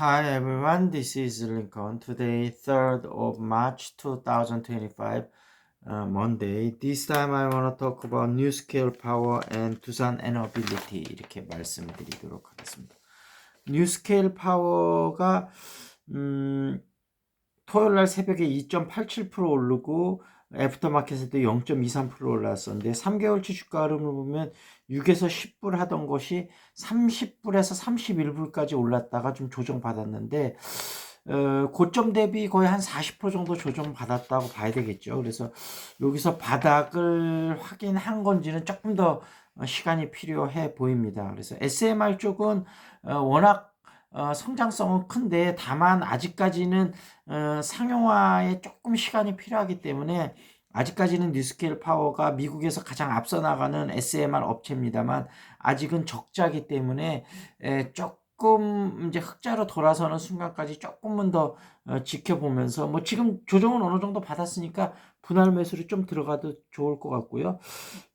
Hi everyone, this is Lincoln. Today, 3rd of March 2025, uh, Monday. This time I want to talk about new scale power and 두산 에너빌리티 이렇게 말씀드리도록 하겠습니다. 뉴 스케일 파워가 음, 토요일 날 새벽에 2.87% 오르고 애프터마켓에도 0.23% 올랐었는데 3개월치 주가 흐름을 보면 6에서 10불 하던 것이 30불에서 31불까지 올랐다가 좀 조정받았는데 어, 고점 대비 거의 한 40% 정도 조정받았다고 봐야 되겠죠. 그래서 여기서 바닥을 확인한 건지는 조금 더 시간이 필요해 보입니다. 그래서 SMR 쪽은 어, 워낙 어, 성장성은 큰데 다만 아직까지는 어, 상용화에 조금 시간이 필요하기 때문에 아직까지는 뉴스케일 파워가 미국에서 가장 앞서 나가는 SMR 업체입니다만 아직은 적자기 때문에 에, 조금 이제 흑자로 돌아서는 순간까지 조금만 더 어, 지켜보면서 뭐 지금 조정은 어느 정도 받았으니까 분할 매수로 좀 들어가도 좋을 것 같고요.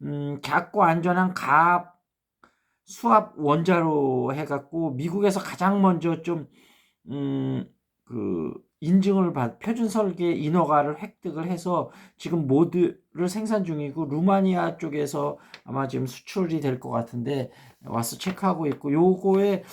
음, 작고 안전한 가 수압 원자로 해갖고 미국에서 가장 먼저 좀, 음, 그, 인증을 받, 표준 설계 인허가를 획득을 해서 지금 모드를 생산 중이고, 루마니아 쪽에서 아마 지금 수출이 될 것 같은데, 와서 체크하고 있고, 요거에,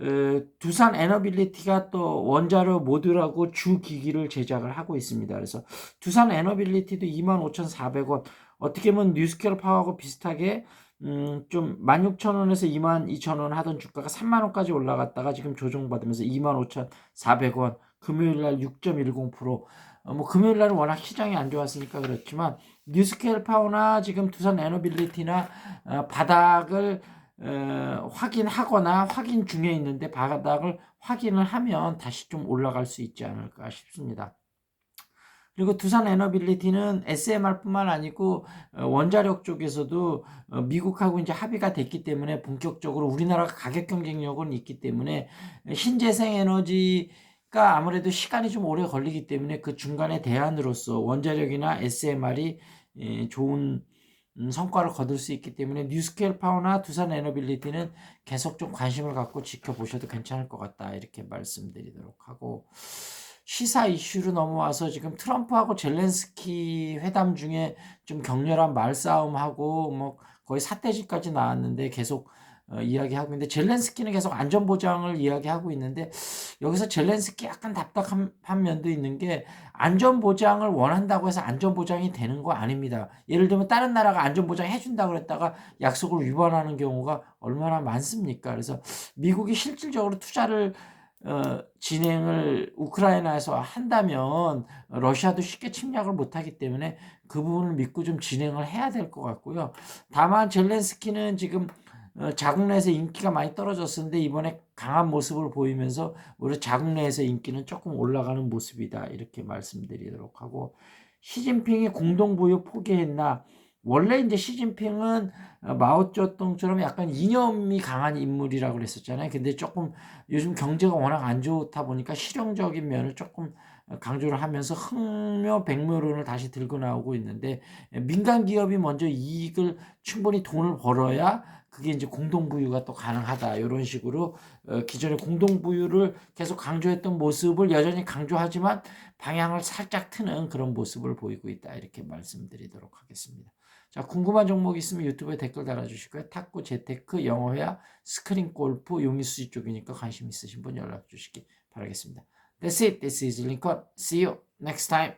에, 두산 에너빌리티가 또 원자로 모듈하고 주 기기를 제작을 하고 있습니다. 그래서 두산 에너빌리티도 25,400원, 어떻게 보면 뉴스케어 파워하고 비슷하게 음, 좀 16,000원에서 22,000원 하던 주가가 3만원까지 올라갔다가 지금 조정받으면서 25,400원, 금요일 날 6.10%, 어, 뭐 금요일 날은 워낙 시장이 안 좋았으니까 그렇지만 뉴스케일 파워나 지금 두산 에너빌리티나 어, 바닥을 어, 확인하거나 확인 중에 있는데 바닥을 확인을 하면 다시 좀 올라갈 수 있지 않을까 싶습니다. 그리고 두산 에너빌리티는 SMR뿐만 아니고 어, 원자력 쪽에서도 어, 미국하고 이제 합의가 됐기 때문에 본격적으로 우리나라가 가격 경쟁력은 있기 때문에 신재생 에너지 가 아무래도 시간이 좀 오래 걸리기 때문에 그 중간에 대안으로서 원자력이나 SMR이 예, 좋은 음, 성과를 거둘 수 있기 때문에 뉴스케일 파워나 두산 에너빌리티는 계속 좀 관심을 갖고 지켜보셔도 괜찮을 것 같다 이렇게 말씀드리도록 하고 시사 이슈로 넘어와서 지금 트럼프하고 젤렌스키 회담 중에 좀 격렬한 말싸움하고 뭐 거의 사태지까지 나왔는데 계속 어, 이야기하고 있는데 젤렌스키는 계속 안전보장을 이야기하고 있는데 여기서 젤렌스키 약간 답답한 면도 있는 게 안전보장을 원한다고 해서 안전보장이 되는 거 아닙니다. 예를 들면 다른 나라가 안전보장 해준다고 그랬다가 약속을 위반하는 경우가 얼마나 많습니까? 그래서 미국이 실질적으로 투자를 어, 진행을 우크라이나에서 한다면 러시아도 쉽게 침략을 못하기 때문에 그 부분을 믿고 좀 진행을 해야 될 것 같고요. 다만 젤렌스키는 지금 어, 자국 내에서 인기가 많이 떨어졌었는데 이번에 강한 모습을 보이면서 우리 자국 내에서 인기는 조금 올라가는 모습이다 이렇게 말씀드리도록 하고 시진핑이 공동부유 포기했나 원래 이제 시진핑은 어, 마오쩌둥처럼 약간 이념이 강한 인물이라고 그랬었잖아요. 근데 조금 요즘 경제가 워낙 안 좋다 보니까 실용적인 면을 조금 강조를 하면서 흥묘 백묘론을 다시 들고 나오고 있는데 민간 기업이 먼저 이익을 충분히 돈을 벌어야 그게 이제 공동부유가 또 가능하다 이런 식으로 어, 기존의 공동부유를 계속 강조했던 모습을 여전히 강조하지만 방향을 살짝 트는 그런 모습을 보이고 있다 이렇게 말씀드리도록 하겠습니다. 자, 궁금한 종목 있으면 유튜브에 댓글 달아주시고요. 탁구, 재테크, 영어회화, 스크린 골프, 용의수지 쪽이니까 관심 있으신 분 연락 주시기 바라겠습니다. That's it. This is Lincoln. See you next time.